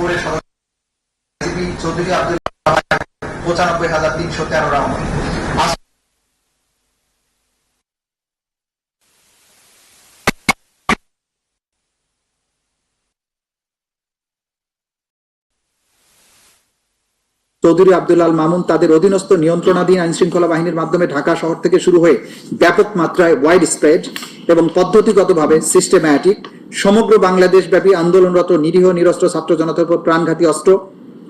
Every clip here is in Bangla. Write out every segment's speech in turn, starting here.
করে সদস্য চৌধুরী আব্দুল পঁচানব্বই হাজার তিনশো তেরো রাউন্ড। চৌধুরী আল মামুন তাদের অধীনস্থ নিয়ন্ত্রণাধীন আইন শৃঙ্খলা বাহিনীর মাধ্যমে ঢাকা শহর থেকে শুরু হয়ে ব্যাপক মাত্রায় ওয়াইড স্প্রেড এবং পদ্ধতিগতভাবে সিস্টেম্যাটিক সমগ্র বাংলাদেশ ব্যাপী আন্দোলনরত নিরীহ নিরস্ত্র ছাত্র জনতার উপর প্রাণঘাতী অস্ত্র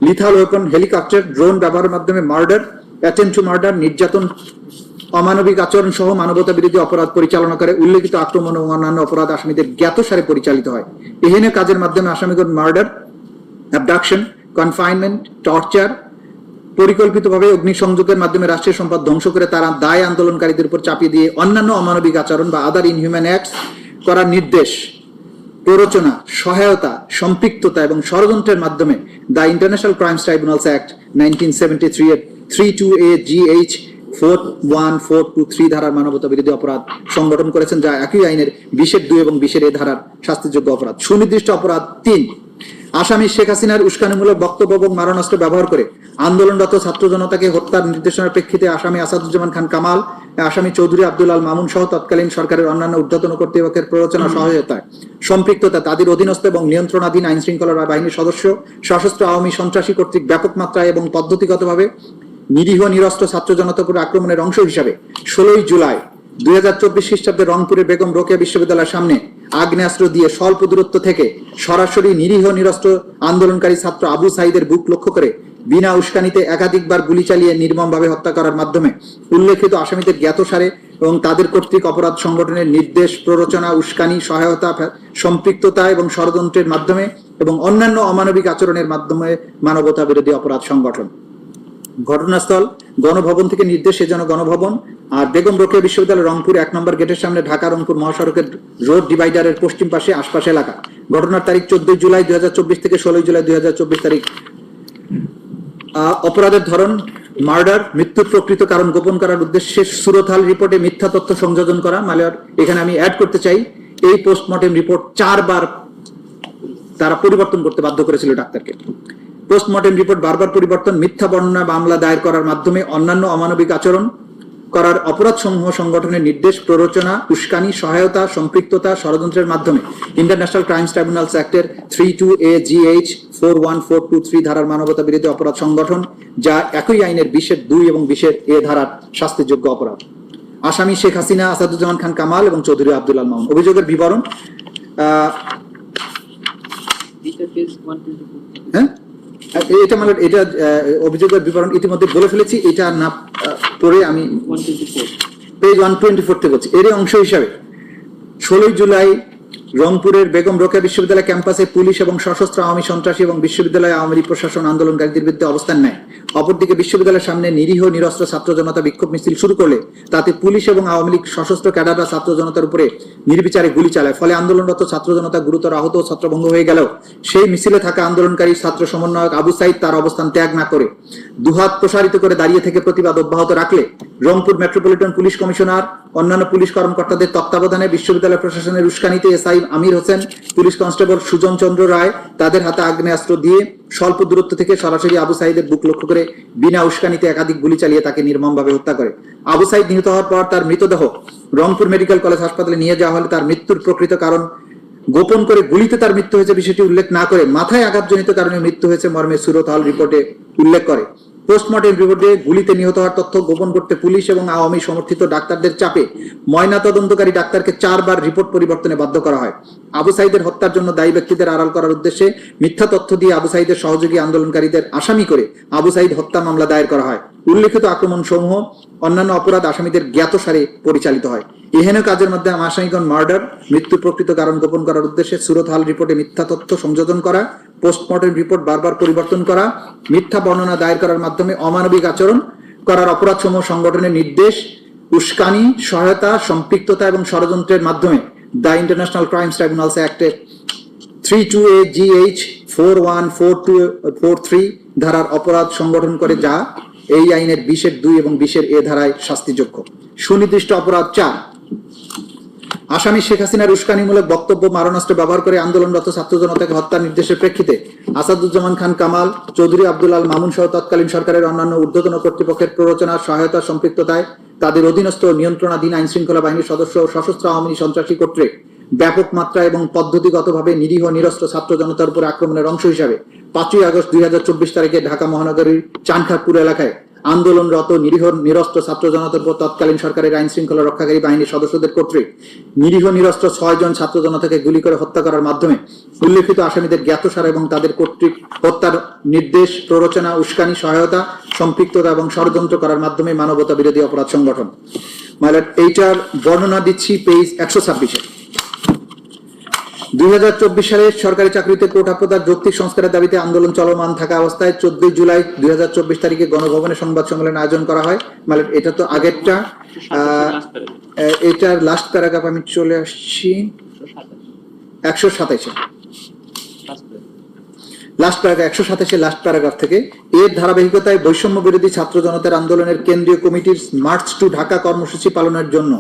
লিথাল ওয়েপন হেলিকপ্টার ড্রোন ব্যবহারের মাধ্যমে মার্ডার অ্যাটেম্প টু মার্ডার নির্যাতন, অমানবিক আচরণ সহ মানবতা বিরোধী অপরাধ পরিচালনা করে উল্লেখিত আক্রমণ ও অন্যান্য অপরাধ আসামিদের জ্ঞাতসারে পরিচালিত হয়। এহেন কাজের মাধ্যমে আসামিগণ মার্ডার অ্যাবডাকশন কনফাইনমেন্ট টর্চার পরিকল্পিতভাবে অগ্নিসংযোগের মাধ্যমে রাষ্ট্রীয় সম্পদ ধ্বংস করে তারা দায় আন্দোলনকারীদের উপর চাপিয়ে দিয়ে অন্যান্য অমানবিক আচরণ বা আদার ইনহিউম্যান অ্যাক্টস করার নির্দেশ, প্ররোচনা, সহায়তা, সম্পৃক্ততা এবং ষড়যন্ত্রের মাধ্যমে the international crimes tribunals act nineteen seventy three এর three two A G H four one four two three ধারার মানবতা বিরোধী অপরাধ সংগঠন করেছেন, যা একই আইনের বিশের দুই এবং বিশের এ ধারার শাস্তিযোগ্য অপরাধ। সুনির্দিষ্ট অপরাধ তিন। আসামি শেখ হাসিনার উস্কানিমূলক বক্তব্য এবং মারণাস্ত্র ব্যবহার করে আন্দোলনরত ছাত্র জনতাকে হত্যার নির্দেশনার প্রেক্ষিতে আসামি আসাদুজ্জামান খান কামাল আসামি চৌধুরী আব্দুল আল মামুন সহ তৎকালীন সরকারের অন্যান্য ঊর্ধ্বতন কর্তৃপক্ষের প্ররোচনা সহায়তায়। সম্পৃক্ততা তাদের অধীনস্থ এবং নিয়ন্ত্রণাধীন আইন শৃঙ্খলা বাহিনীর সদস্য সশস্ত্র আওয়ামী সন্ত্রাসী কর্তৃক ব্যাপক মাত্রায় এবং পদ্ধতিগতভাবে নিরীহ নিরস্ত্র ছাত্র জনতার উপর আক্রমণের অংশ হিসাবে ষোলোই জুলাই দুই হাজার চব্বিশ খ্রিস্টাব্দে রংপুরের বেগম রোকেয়া বিশ্ববিদ্যালয়ের সামনে আগ্নেয়াস্ত্র দিয়ে স্বল্প দূরত্ব থেকে সরাসরি নিরীহ নিরস্ত্র আন্দোলনকারী ছাত্র আবু সাইদের বুক লক্ষ্য করে বিনা উস্কানিতে একাধিকবার গুলি চালিয়ে নির্মমভাবে হত্যা করার মাধ্যমে উল্লেখিত আসামিদের জ্ঞাতসারে এবং তাদের কর্তৃক অপরাধ সংগঠনের নির্দেশ, প্ররোচনা, উস্কানি, সহায়তা, সম্পৃক্ততা এবং ষড়যন্ত্রের মাধ্যমে এবং অন্যান্য অমানবিক আচরণের মাধ্যমে মানবতা বিরোধী অপরাধ সংগঠন। ঘটনাস্থল গণভবন থেকে নির্দেশে যেন গণভবন। আর বেগম রোকেয়া বিশ্ববিদ্যালয় রংপুর এক নম্বর গেটের সামনে ঢাকা রংপুর মহাসড়কের রোড ডিভাইডারের পশ্চিম পাশে আশপাশ এলাকা। ঘটনার তারিখ চোদ্দই জুলাই দুই হাজার চব্বিশ থেকে ষোলোই জুলাই দুই তারিখ। অপরাধের ধরন, মার্ডার, মৃত্যুর প্রকৃত কারণ গোপন করার উদ্দেশ্যে সুরথাল রিপোর্টে মিথ্যা তথ্য সংযোজন করা। মালিয়ার, এখানে আমি অ্যাড করতে চাই, এই পোস্টমর্টেম রিপোর্ট চারবার তারা পরিবর্তন করতে বাধ্য করেছিল ডাক্তারকে। পোস্টমর্টেম রিপোর্ট বারবার পরিবর্তন মিথ্যা বর্ণনা মামলা দায়ের করার মাধ্যমে অন্যান্য অমানবিক আচরণ করার অপরাধ সমূহ সংগঠনের নির্দেশ প্ররোচনা উস্কানি সহায়তা সম্পৃক্ততা ষড়যন্ত্রের মাধ্যমে। International crimes tribunals অ্যাক্টের three two A G H four one four two three ধারার মানবতা বিরোধী অপরাধ সংগঠন যা একই আইনের বিশের দুই এবং বিশের এ ধারার শাস্তিযোগ্য অপরাধ। আসামি শেখ হাসিনা আসাদুজ্জামান খান কামাল এবং চৌধুরী আব্দুল আল মামুন। অভিযোগের বিবরণ. হ্যাঁ? এটা মানে এটা অভিযোগের বিবরণ ইতিমধ্যে বলে ফেলেছি এটা না পড়ে আমি. পেজ ওয়ান টোয়েন্টি ফোর থেকে বলছি এরই অংশ হিসাবে ষোলোই জুলাই রংপুরের বেগম রোকেয়া বিশ্ববিদ্যালয় ক্যাম্পাসে পুলিশ এবং সশস্ত্র আওয়ামী সন্ত্রাসী এবং বিশ্ববিদ্যালয় আওয়ামী লীগ প্রশাসন আন্দোলনকারীদের বিরুদ্ধে অবস্থান নেয়। অপরদিকে বিশ্ববিদ্যালয়ের সামনে নিরীহ নিরস্ত্র ছাত্র জনতা বিক্ষোভ মিছিল শুরু করলে তাতে পুলিশ এবং আওয়ামী লীগ সশস্ত্র ক্যাডাররা ছাত্র জনতার উপরে নির্বিচারে গুলি চালায়। ফলে আন্দোলনরত ছাত্র জনতা গুরুতর আহত ও ছত্রভঙ্গ হয়ে গেল সেই মিছিলে থাকা আন্দোলনকারী ছাত্র সমন্বয়ক আবু সাইদ তার অবস্থান ত্যাগ না করে দুহাত প্রসারিত করে দাঁড়িয়ে থেকে প্রতিবাদ অব্যাহত রাখলে রংপুর মেট্রোপলিটন পুলিশ কমিশনার অন্যান্য পুলিশ কর্মকর্তাদের তত্ত্বাবধানে বিশ্ববিদ্যালয় প্রশাসনের উস্কানিতে SI Amir Hossain, police constable Sujan Chandra Roy তাদের হাতে আগ্নেয়াস্ত্র দিয়ে স্বল্প দূরত্ব থেকে সরাসরি আবু সাইদের বুক লক্ষ্য করে বিনা উস্কানিতে একাধিক গুলি চালিয়ে তাকে নির্মমভাবে হত্যা করে। আবু সাইদ নিহত হওয়ার পর তার মৃতদেহ রংপুর মেডিকেল কলেজ হাসপাতালে নিয়ে যাওয়া হলে তার মৃত্যুর প্রকৃত কারণ গোপন করে গুলিতে তার মৃত্যু হয়েছে বিষয়টি উল্লেখ না করে মাথায় আঘাতজনিত কারণে মৃত্যু হয়েছে মর্মে সুরত হল রিপোর্টে উল্লেখ করে। পোস্টমর্টেম রিপোর্টে গুলিতে নিহত হওয়ার তথ্য গোপন করতে পুলিশ এবং আওয়ামী সমর্থিত ডাক্তারদের চাপে ময়না তদন্তকারী ডাক্তারকে চারবার রিপোর্ট পরিবর্তনে বাধ্য করা হয়। আবু সাইদের হত্যার জন্য দায়ী ব্যক্তিদের আড়াল করার উদ্দেশ্যে মিথ্যা তথ্য দিয়ে আবু সাইদের সহযোগী আন্দোলনকারীদের আসামি করে আবু সাইদ হত্যা মামলা দায়ের করা হয়। উল্লেখিত আক্রমণ সমূহ অন্যান্য অপরাধ আসামিদের জ্ঞাতসারে পরিচালিত হয়। এহেন কাজের মধ্যে আসামিগণ মার্ডার, মৃত্যুর প্রকৃত কারণ গোপন করার উদ্দেশ্যে সুরত হাল রিপোর্টে মিথ্যা তথ্য সংযোজন করা পোস্টমর্টেম রিপোর্ট বারবার পরিবর্তন করা, মিথ্যা বর্ণনা দায়ের করার মাধ্যমে অমানবিক আচরণ করার অপরাধ সমূহ সংগঠনের নির্দেশ, উস্কানি, সহায়তা, সম্পৃক্ততা এবং ষড়যন্ত্রের মাধ্যমে the international crimes tribunals অ্যাক্টে three two A G H four one four two four three ধারার অপরাধ সংগঠন করে যা এই আইনের বিশের দুই এবং বিশের এ ধারায় শাস্তিযোগ্য। সুনির্দিষ্ট অপরাধ চার আসামি শেখ হাসিনার উস্কানিমূলক বক্তব্য মারণাস্ত্র ব্যবহার করে আন্দোলনরত ছাত্র জনতাকে হত্যার নির্দেশের প্রেক্ষিতে আসাদুজ্জামান খান কামাল, চৌধুরী আব্দুল আল মামুন সহ তৎকালীন সরকারের অন্যান্য ঊর্ধ্বতন কর্তৃপক্ষের প্ররোচনা, সহায়তা, সম্পৃক্ততায় তাদের অধীনস্থ নিয়ন্ত্রণাধীন আইন শৃঙ্খলা বাহিনীর সদস্য ও সশস্ত্র আওয়ামী সন্ত্রাসী কর্তৃক ব্যাপক মাত্রা এবং পদ্ধতিগতভাবে নিরীহ নিরস্ত্র ছাত্র জনতার উপর আক্রমণের অংশ হিসাবে পাঁচই আগস্ট দুই হাজার চব্বিশ তারিখে ঢাকা মহানগরীর চানখারপুর এলাকায় আন্দোলনরত নিরীহ নিরস্ত্র ছাত্র জনতার উপর তৎকালীন সরকারের আইন শৃঙ্খলা রক্ষাকারী বাহিনীর সদস্যদের কর্তৃক নিরীহ নিরস্ত্র ছয় জন ছাত্র জনতাকে গুলি করে হত্যা করার মাধ্যমে উল্লেখিত আসামিদের জ্ঞাতসার এবং তাদের কর্তৃক হত্যার নির্দেশ, প্ররোচনা, উস্কানি, সহায়তা, সম্পৃক্ততা এবং ষড়যন্ত্র করার মাধ্যমে মানবতা বিরোধী অপরাধ সংগঠন। মাইলট এইটার বর্ণনা দিচ্ছি পেজ একশো ছাব্বিশে। দুই হাজার চব্বিশ সালে সরকারি চাকরিতে কোটা প্রদার যৌক্তিক সংস্কারের দাবিতে আন্দোলন চলমান থাকা অবস্থায় চোদ্দই জুলাই দুই হাজার চব্বিশ তারিখে গণভবনে সংবাদ সম্মেলন আয়োজন করা হয়। মানে এটা তো আগেরটা। এটার লাস্ট প্যারাগ্রাফ আমি চলে আসছি। একশো সাতাইশে। লাস্ট প্যারাগ্রাফ একশো সাতাশে লাস্ট প্যারাগ্রাফ থেকে। এর ধারাবাহিকতায় বৈষম্য বিরোধী ছাত্র জনতার আন্দোলনের কেন্দ্রীয় কমিটির মার্চ টু ঢাকা কর্মসূচি পালনের জন্য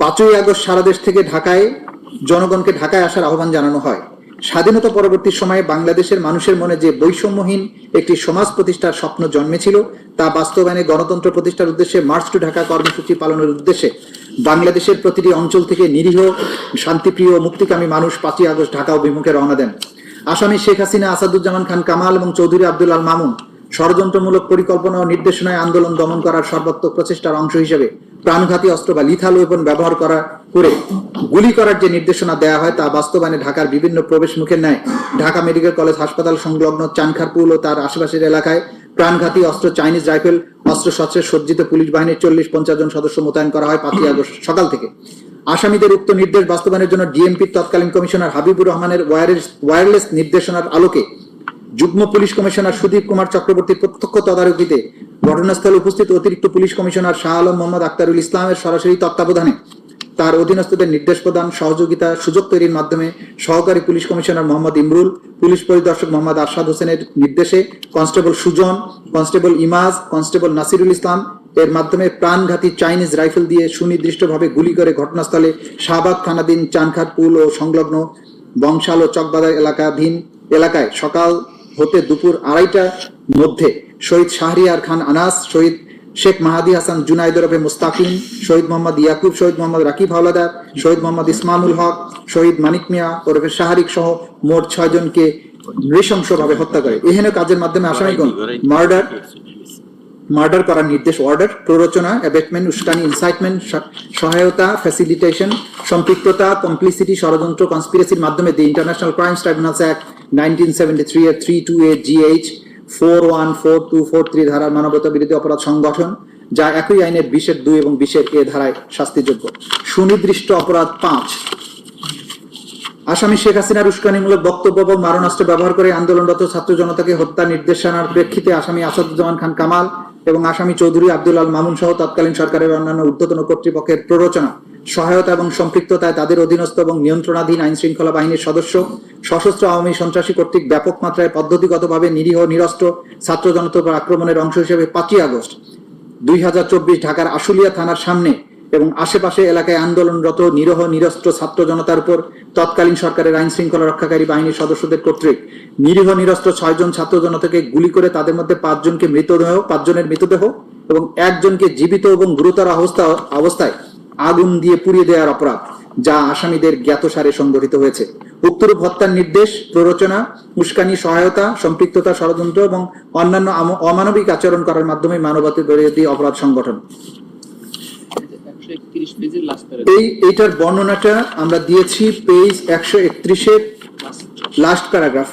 পাঁচই আগস্ট সারা দেশ থেকে ঢাকায় জনগণকে ঢাকায় আসার আহ্বান জানানো হয়। স্বাধীনতা পরবর্তী সময়ে বাংলাদেশের মানুষের মনে যে বৈষম্যহীন একটি সমাজ প্রতিষ্ঠার স্বপ্ন জন্মেছিল, তা বাস্তবায়নে গণতন্ত্র প্রতিষ্ঠার উদ্দেশ্যে মার্চ টু ঢাকা কর্মসূচি পালনের উদ্দেশ্যে বাংলাদেশের প্রতিটি অঞ্চল থেকে নিরীহ, শান্তিপ্রিয় মুক্তিকামী মানুষ পাঁচই আগস্ট ঢাকা অভিমুখে রওনা দেন। আসামি শেখ হাসিনা, আসাদুজ্জামান খান কামাল এবং চৌধুরী আব্দুল আল মামুন ষড়যন্ত্রমূলক পরিকল্পনা ও নির্দেশনায় আন্দোলন দমন করার সর্বাত্মক প্রচেষ্টার অংশ হিসেবে প্রাণঘাতী অস্ত্র বা লিথাল ওয়েপন ব্যবহার করা করে গুলি করার যে নির্দেশনা দেওয়া হয় তা বাস্তবায়নে ঢাকার বিভিন্ন প্রবেশ মুখের ন্যায় ঢাকা মেডিকেল কলেজ হাসপাতাল সংলগ্ন চানখারপুল ও তার আশেপাশের এলাকায় প্রাণঘাতী অস্ত্র চাইনিজ রাইফেল, অস্ত্র শস্ত্রে সজ্জিত পুলিশ বাহিনীর চল্লিশ পঞ্চাশ জন সদস্য মোতায়েন করা হয় পাঁচই আগস্ট সকাল থেকে। আসামিদের উক্ত নির্দেশ বাস্তবায়নের জন্য ডিএমপির তৎকালীন কমিশনার হাবিবুর রহমানের ওয়্যারলেস নির্দেশনার আলোকে যুগ্ম পুলিশ কমিশনার সুদীপ কুমার চক্রবর্তীর প্রত্যক্ষ তদারকিতে ঘটনাস্থলে উপস্থিত অতিরিক্ত পুলিশ কমিশনার শাহ আলম মোহাম্মদ আক্তারুল ইসলামের সরাসরি তত্ত্বাবধানে তার অধীনস্থদের নির্দেশ প্রদান, সহযোগিতা, সুযোগ তৈরির মাধ্যমে সহকারী police commissioner Mohammad Imrul, police পরিদর্শক মোহাম্মদ আরশাদ হোসেনের নির্দেশে constable Sujan, constable Imaj, constable Nasirul Islam এর মাধ্যমে প্রাণঘাতী চাইনিজ রাইফেল দিয়ে সুনির্দিষ্টভাবে গুলি করে ঘটনাস্থলে শাহবাগ থানাধীন চানখার পুল ও সংলগ্ন বংশাল ও চকবাজার এলাকাধীন এলাকায় সকাল হতে দুপুর আড়াইটার মধ্যে শহীদ শাহরিয়ার খান আনাস, শহীদ শেখ মাহাদি হাসান জুনাইদ ওরফে মুস্তাকিম, শহীদ মোহাম্মদ ইয়াকুব, শহীদ মোহাম্মদ রাকিব হাওলাদার, শহীদ মোহাম্মদ ইসমামুল হক, শহীদ মানিক মিয়া, ওরফে শাহরিক সহ মোট ছয় জনকে নৃশংসভাবে হত্যা করে। এহেন কাজের মাধ্যমে আসামিগণ মার্ডার মার্ডার করার নির্দেশ, অর্ডার, প্ররোচনা, অ্যাবেটমেন্ট, উস্কানি, ইনসাইটমেন্ট সহায়তা ফ্যাসিলিটেশন সম্পৃক্ততা কমপ্লিসিটি ষড়যন্ত্র কনস্পিরেসির মাধ্যমে the international crimes tribunals act nineteen seventy three এর three two eight G H four one four two four three ধারার মানবতা বিরোধী অপরাধ সংগঠন, যা একই আইনের বিশের দুই এবং বিশের এ ধারায় শাস্তিযোগ্য। সুনির্দিষ্ট অপরাধ পাঁচ। আসামি শেখ হাসিনার উস্কানিমূলক বক্তব্য এবং মারণাস্ত্র ব্যবহার করে আন্দোলনরত ছাত্র জনতাকে হত্যা নির্দেশনার প্রেক্ষিতে আসামি আসাদুজ্জামান খান কামাল এবং আসামি চৌধুরী আব্দুল আল মামুন সহ তৎকালীন সরকারের অন্যান্য ঊর্ধ্বতন কর্তৃপক্ষের প্ররোচনা, সহায়তা এবং সম্পৃক্ততায় তাদের অধীনস্থ এবং নিয়ন্ত্রণাধীন আইন শৃঙ্খলা বাহিনীর সদস্য, সশস্ত্র আওয়ামী সন্ত্রাসী কর্তৃক ব্যাপক মাত্রায় পদ্ধতিগতভাবে নিরীহ, নিরস্ত্র ছাত্র জনতার আক্রমণের অংশ হিসেবে পাঁচই আগস্ট দুই হাজার চব্বিশ ঢাকার আশুলিয়া থানার সামনে এবং আশেপাশে এলাকায় আন্দোলনরত নিরহ, নিরস্ত্র ছাত্র জনতার উপর তৎকালীন সরকারের আইন শৃঙ্খলা রক্ষাকারী বাহিনীর সদস্যদের কর্তৃক নিরীহ, নিরস্ত্র ছয়জন ছাত্র জনতাকে গুলি করে তাদের মধ্যে পাঁচজনকে মৃতদেহ, পাঁচজনের মৃতদেহ এবং একজনকে জীবিত এবং গুরুতর অবস্থা, অবস্থায় আগুন দিয়ে পুড়িয়ে দেওয়ার অপরাধ যা আসামিদের জ্ঞাতসারে সংগঠিত হয়েছে। উক্তরূপ হত্যার নির্দেশ, প্ররোচনা, উস্কানি, সহায়তা, সম্পৃক্ততা, ষড়যন্ত্র এবং অন্যান্য অমানবিক আচরণ করার মাধ্যমে মানবতা বিরোধী অপরাধ সংগঠন একশো একত্রিশ পেজের লাস্ট এই বর্ণনাটা আমরা দিয়েছি পেজ একশো একত্রিশের লাস্ট প্যারাগ্রাফ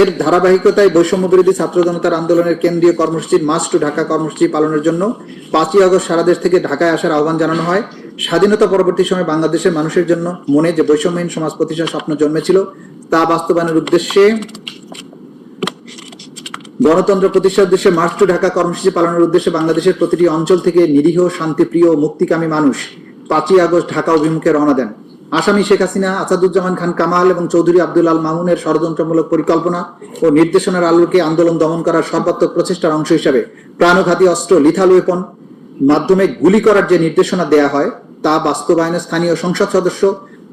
এর ধারাবাহিকতায় বৈষম্য বিরোধী ছাত্র জনতার আন্দোলনের কেন্দ্রীয় কর্মসূচির মাস টু ঢাকা কর্মসূচি পালনের জন্য পাঁচই আগস্ট সারা দেশ থেকে ঢাকায় আসার আহ্বান জানানো হয়। স্বাধীনতা পরবর্তী সময় বাংলাদেশের মানুষের জন্য মনে যে বৈষম্যহীন সমাজ প্রতিষ্ঠার স্বপ্ন জন্মেছিল, তা বাস্তবায়নের উদ্দেশ্যে গণতন্ত্র প্রতিষ্ঠার উদ্দেশ্যে মার্চ টু ঢাকা কর্মসূচি পালনের উদ্দেশ্যে বাংলাদেশের প্রতিটি অঞ্চল থেকে নিরীহ, শান্তিপ্রিয় মুক্তিকামী মানুষ পাঁচই আগস্ট ঢাকা অভিমুখে রওনা দেন। আসামি শেখ হাসিনা, আসাদুজ্জামান খান কামাল এবং চৌধুরী আব্দুল আল মামুনের ষড়যন্ত্রমূলক পরিকল্পনা ও নির্দেশনার আলোকে আন্দোলন দমন করার সর্বাত্মক প্রচেষ্টার অংশ হিসাবে প্রাণঘাতী অস্ত্র লিথাল ওয়েপন মাধ্যমে গুলি করার যে নির্দেশনা দেয়া হয়, তা বাস্তবায়নে স্থানীয় সংসদ সদস্য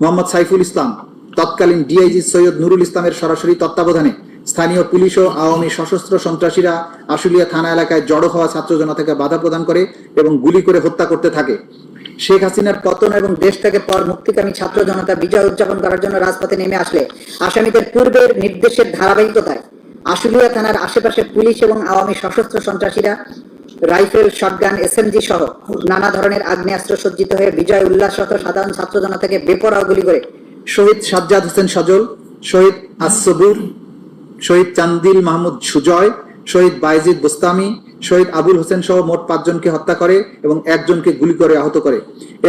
মোহাম্মদ সাইফুল ইসলাম, তৎকালীন ডিআইজি সৈয়দ নুরুল ইসলামের সরাসরি তত্ত্বাবধানে স্থানীয় পুলিশ ও আওয়ামী সশস্ত্র সন্ত্রাসীরা আশুলিয়া থানা এলাকায় জড়ো হওয়া ছাত্র জনতাকে বাধা প্রদান করে এবং গুলি করে হত্যা করতে থাকে। শেখ হাসিনার পতন এবং দেশ থেকে পর মুক্তিকামী ছাত্র জনতা বিজয় উদযাপন করার জন্য রাজপথে নেমে আসলে আসামিদের পূর্বের নির্দেশের ধারাবাহিকতায়। আশুলিয়া থানার আশেপাশে পুলিশ এবং আওয়ামী সশস্ত্র সন্ত্রাসীরা রাইফেল, শটগান, এসএমজি সহ নানা ধরনের আগ্নেয়াস্ত্র সজ্জিত হয়ে বিজয় উল্লাসরত সাধারণ ছাত্র জনতাকে বেপরোয়া গুলি করে। শহীদ সাজ্জাদ হোসেন সজল, শহীদ আসবুর শহীদ চান্দিল মাহমুদ সুজয়, শহীদ বাইজিদ বুস্তামি, শহীদ আবুল হোসেন সহ মোট পাঁচজনকে হত্যা করে এবং একজনকে গুলি করে আহত করে।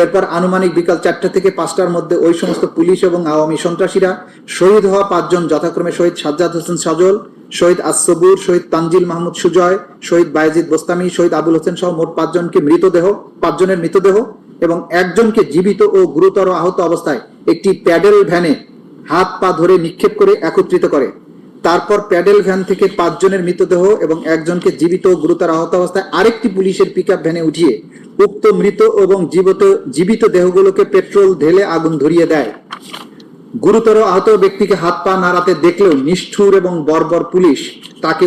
এরপর আনুমানিক বিকাল চারটা থেকে পাঁচটার মধ্যে ওই সমস্ত পুলিশ এবং আওয়ামী সন্ত্রাসীরা শহীদ হওয়া পাঁচজন যথাক্রমে শহীদ সাজ্জাদ হোসেন সজল, শহীদ আসবুর শহীদ তানজিল মাহমুদ সুজয়, শহীদ বাইজিদ বোস্তামি, শহীদ আবুল হোসেন সহ মোট পাঁচজনকে মৃতদেহ, পাঁচজনের মৃতদেহ এবং একজনকে জীবিত ও গুরুতর আহত অবস্থায় একটি প্যাডেল ভ্যানে হাত পা ধরে নিক্ষেপ করে একত্রিত করে। তারপর প্যাডেল ভ্যান থেকে পাঁচজনের মৃতদেহ এবং একজনকে জীবিত ও গুরুতর আহত অবস্থায় আরেকটি পুলিশের পিক ভ্যানে উঠিয়ে উক্ত মৃত এবং জীবিত জীবিত দেহগুলোকে পেট্রোল ঢেলে আগুন ধরিয়ে দেয়। গুরুতর আহত ব্যক্তিকে হাত পা নাড়াতে দেখলেও নিষ্ঠুর এবং বর্বর পুলিশ তাকে